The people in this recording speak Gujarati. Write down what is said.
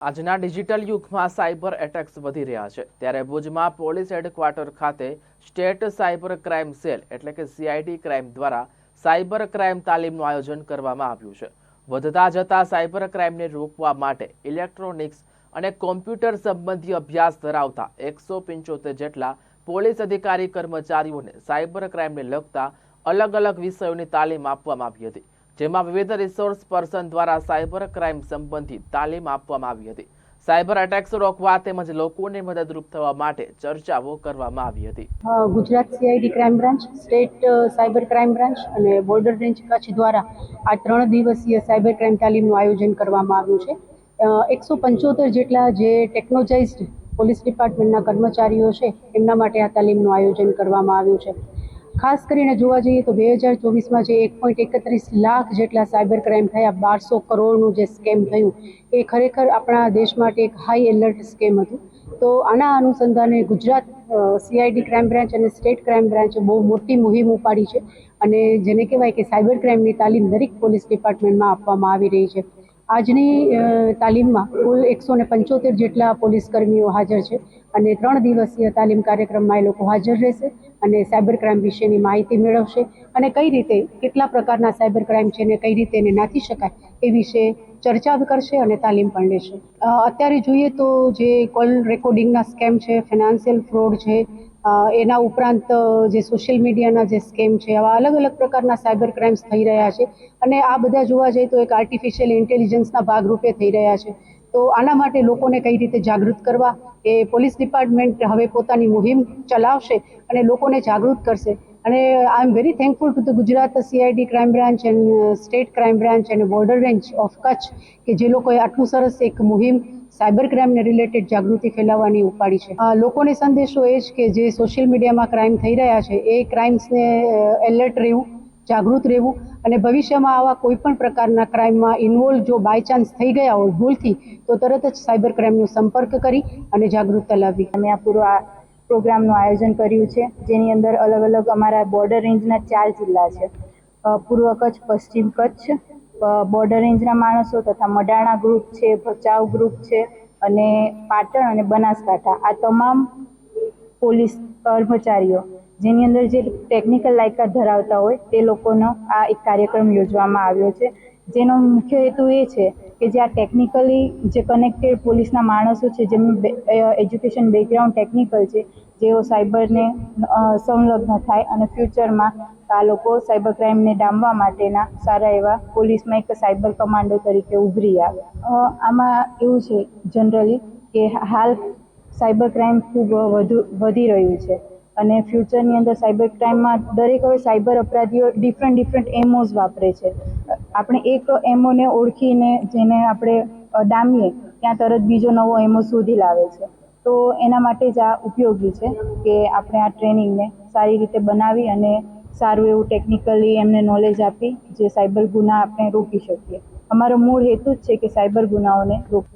આજના ડિજિટલ યુગમાં સાયબર એટેક્સ વધી રહ્યા છે. ત્યારે ભુજમાં પોલીસ હેડક્વાર્ટર ખાતે સ્ટેટ સાયબર ક્રાઇમ સેલ એટલે કે સીઆઈડી ક્રાઇમ દ્વારા સાયબર ક્રાઇમ તાલીમનું આયોજન કરવામાં આવ્યું છે. વધતા જતા સાયબર ક્રાઇમને રોકવા માટે ઇલેક્ટ્રોનિક્સ અને કોમ્પ્યુટર સંબંધી અભ્યાસ ધરાવતા એકસો પંચોતેર જેટલા પોલીસ અધિકારી કર્મચારીઓને સાયબર ક્રાઇમને લગતા અલગ અલગ વિષયોની તાલીમ આપવામાં આવી હતી. જેમાં વિવિધ રિસોર્સ પર્સન દ્વારા સાયબર ક્રાઇમ સંબંધી તાલીમ આપવામાં આવી હતી. સાયબર એટેક્સ રોકવા તેમજ લોકોને મદદરૂપ થવા માટે ચર્ચાઓ કરવામાં આવી હતી. Gujarat CID crime branch state cyber crime branch અને બોર્ડર રેન્જ કચ્છ દ્વારા આ ત્રણ દિવસીય સાયબર ક્રાઇમ તાલીમનું આયોજન કરવામાં આવ્યું છે. એકસો પંચોતેર જેટલા જે ટેકનોલોજાઇઝડ પોલીસ ડિપાર્ટમેન્ટના કર્મચારીઓ છે, એમના માટે આ તાલીમનું આયોજન કરવામાં આવ્યું છે. ખાસ કરીને જોવા જઈએ તો બે હજાર ચોવીસમાં જે એક પોઈન્ટ એકત્રીસ લાખ જેટલા સાયબર ક્રાઇમ થયા, બારસો કરોડનું જે સ્કેમ થયું, એ ખરેખર આપણા દેશ માટે એક હાઈ એલર્ટ સ્કેમ હતું. તો આના અનુસંધાને ગુજરાત સીઆઈડી ક્રાઇમ બ્રાન્ચ અને સ્ટેટ ક્રાઇમ બ્રાન્ચે બહુ મોટી મુહિમ ઉપાડી છે અને જેને કહેવાય કે સાયબર ક્રાઇમની તાલીમ દરેક પોલીસ ડિપાર્ટમેન્ટમાં આપવામાં આવી રહી છે. આજની તાલીમમાં કુલ એકસો ને પંચોતેર જેટલા પોલીસ કર્મીઓ હાજર છે અને ત્રણ દિવસીય તાલીમ કાર્યક્રમમાં એ લોકો હાજર રહેશે. અને સાયબર ક્રાઇમ વિશેની માહિતી મેળવશે અને કઈ રીતે, કેટલા પ્રકારના સાયબર ક્રાઇમ છે ને કઈ રીતે એને નાથી શકાય એ વિશે ચર્ચા કરશે અને તાલીમ પણ લેશે. અત્યારે જોઈએ તો જે કોલ રેકોર્ડિંગના સ્કેમ છે, ફિનાન્શિયલ ફ્રોડ છે એના ઉપરાંત જે સોશિયલ મીડિયાના જે સ્કેમ છે, આવા અલગ અલગ પ્રકારના સાયબર ક્રાઇમ્સ થઈ રહ્યા છે અને આ બધા જોવા જઈએ તો એક આર્ટિફિશિયલ ઇન્ટેલિજન્સના ભાગરૂપે થઈ રહ્યા છે. તો આના માટે લોકોને કઈ રીતે જાગૃત કરવા? એ પોલીસ ડિપાર્ટમેન્ટ હવે પોતાની મુહિમ ચલાવશે અને લોકોને જાગૃત કરશે. અને I am very thankful to the Gujarat CID crime branch and state crime branch and border range of Kutch કે જે લોકોએ આટલું સરસ એક મુહિમ સાયબર ક્રાઇમને રિલેટેડ જાગૃતિ ફેલાવવાની ઉપાડી છે. લોકોને સંદેશો એ જ કે જે સોશિયલ મીડિયામાં ક્રાઇમ થઈ રહ્યા છે, એ ક્રાઇમ્સને એલર્ટ રહેવું, જાગૃત રહેવું અને ભવિષ્યમાં આવા કોઈ પણ પ્રકારના ક્રાઇમમાં ઇન્વોલ્વ જો બાય ચાન્સ થઈ ગયા હોય ભૂલથી, તો તરત જ સાયબર ક્રાઇમનો સંપર્ક કરી અને જાગૃતતા લાવવી. અમે આ પૂરો આ પ્રોગ્રામનું આયોજન કર્યું છે, જેની અંદર અલગ અલગ અમારા બોર્ડર રેન્જના ચાર જિલ્લા છે. પૂર્વ કચ્છ, પશ્ચિમ કચ્છ બોર્ડર રેન્જના માણસો તથા મડાણા ગ્રુપ છે, ભચાઉ ગ્રુપ છે અને પાટણ અને બનાસકાંઠા. આ તમામ પોલીસ કર્મચારીઓ જેની અંદર જે ટેકનિકલ લાયકાત ધરાવતા હોય તે લોકોનો આ એક કાર્યક્રમ યોજવામાં આવ્યો છે. જેનો મુખ્ય હેતુ એ છે કે જે આ ટેકનિકલી જે કનેક્ટેડ પોલીસના માણસો છે જેમનું એજ્યુકેશન બેકગ્રાઉન્ડ ટેકનિકલ છે, જેઓ સાયબરને સંલગ્ન થાય અને ફ્યુચરમાં આ લોકો સાયબર ક્રાઇમને ડામવા માટેના સારા એવા પોલીસમાં એક સાયબર કમાન્ડો તરીકે ઉભરી આવે. આમાં એવું છે જનરલી કે હાલ સાયબર ક્રાઇમ ખૂબ વધુ, વધી રહ્યું છે. અને ફ્યુચરની અંદર સાયબર ક્રાઇમમાં દરેક હવે સાયબર અપરાધીઓ ડિફરન્ટ ડિફરન્ટ એમોઝ વાપરે છે. આપણે એક એમોને ઓળખીને જેને આપણે ડામીએ, ત્યાં તરત બીજો નવો એમો શોધી લાવે છે. તો એના માટે જ આ ઉપયોગી છે કે આપણે આ ટ્રેનિંગને સારી રીતે બનાવી અને સારું એવું ટેકનિકલી એમને નોલેજ આપી જે સાયબર ગુના આપણે રોકી શકીએ. અમારો મૂળ હેતુ જ છે કે સાયબર ગુનાઓને રોકવા.